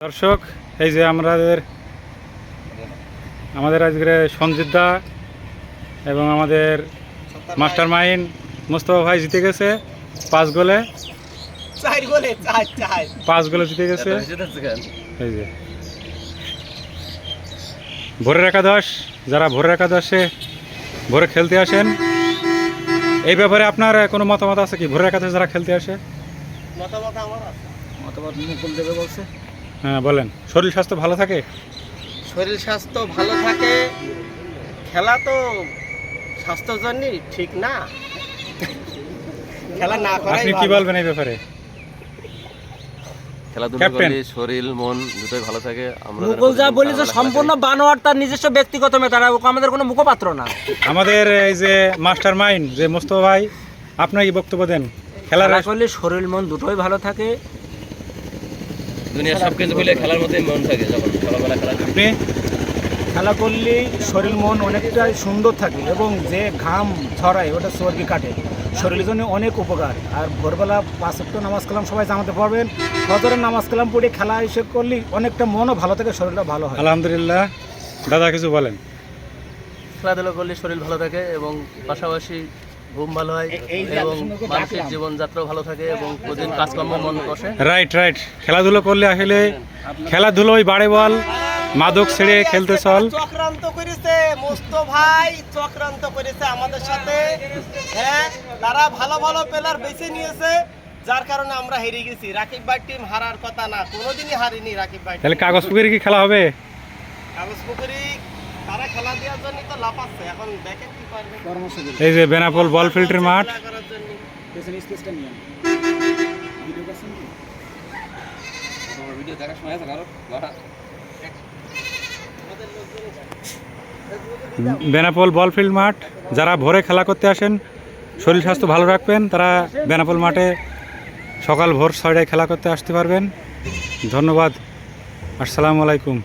দর্শক এই যে আমাদের আমাদের আজকে সঞ্জিত দা এবং আমাদের মাস্টার মাইন্ড মুস্তফা ভাই জিতে গেছে পাঁচ গোলে। পাঁচ গোলে জিতে গেছে। এই যে। ভোরের একাদশ যারা ভোরের একাদশে ভোরে খেলতে আসেন এই ব্যাপারে আপনার কোনো মতামত আছে কি? ভোরের একাদশ যারা খেলতে আসে? মতামত আমার আছে। মতামত মুকুল দেবে বলছে। হ্যাঁ বলেন। শরীর স্বাস্থ্য ভালো থাকে? শরীর স্বাস্থ্য ভালো থাকে। খেলা তো স্বাস্থ্যের জন্য ঠিক না। খেলা না করাই আপনি কি ভালো। বলবেন এই ব্যাপারে? খেলাধুলা ক্যাপ্টেন। করলে শরীর মন দুটোই ভালো থাকে। আমরা মুকুল যা বলি যে সম্পূর্ণ বানোয়ার তার নিজস্ব ব্যক্তিগত মেতারা আমাদের কোনো মুখপাত্র না। আমাদের এই যে মাস্টার মাইন্ড যে মোস্তফা ভাই আপনার কি বক্তব্য দেন? খেলার খেলা করলে শরীর মন দুটোই ভালো থাকে। দুনিয়ার সব কিছু বলে খেলার মধ্যে মন থাকে যখন খেলাবেলা খেলা। আপনি খেলা করলে শরীর মন অনেকটাই সুন্দর থাকে এবং যে ঘাম ছড়ায় ওটা স্বর্গে কাটে। শরীরের জন্য অনেক উপকার। আর ভোরবেলা পাঁচ ওয়াক্ত নামাজ কালাম সবাই জানাতে পারবেন ফজরের নামাজ কালাম পড়ে খেলা এসে করলে অনেকটা মনও ভালো থাকে শরীরটা ভালো হয়। আলহামদুলিল্লাহ। দাদা কিছু বলেন? খেলাধুলা করলে শরীর ভালো থাকে এবং পাশাপাশি ঘুম ভালো হয় এবং মানসিক জীবনযাত্রা ভালো থাকে এবং প্রতিদিন কাজকর্ম মন বসে। রাইট রাইট খেলাধুলো করলে আসলে খেলাধুলোই বাড়ে বল মাদক ছেড়ে খেলতে চল। চক্রান্ত করেছে মোস্ত ভাই চক্রান্ত করেছে আমাদের সাথে। হ্যাঁ তারা ভালো ভালো প্লেয়ার বেছে নিয়েছে যার কারণে আমরা হেরে গেছি। রাকিব ভাই টিম হারার কথা না কোনোদিনই হারিনি রাকিব ভাই। তাহলে কাগজ পুকুরে কি খেলা হবে? কাগজ পুকুরি এই যে বেনাপোল বল ফিল্ডের মাঠ। বেনাপোল বল ফিল্ড মাঠ যারা ভোরে খেলা করতে আসেন শরীর স্বাস্থ্য ভালো রাখবেন তারা বেনাপোল মাঠে সকাল ভোর ছয়টায় খেলা করতে আসতে পারবেন। ধন্যবাদ। আসসালামু আলাইকুম।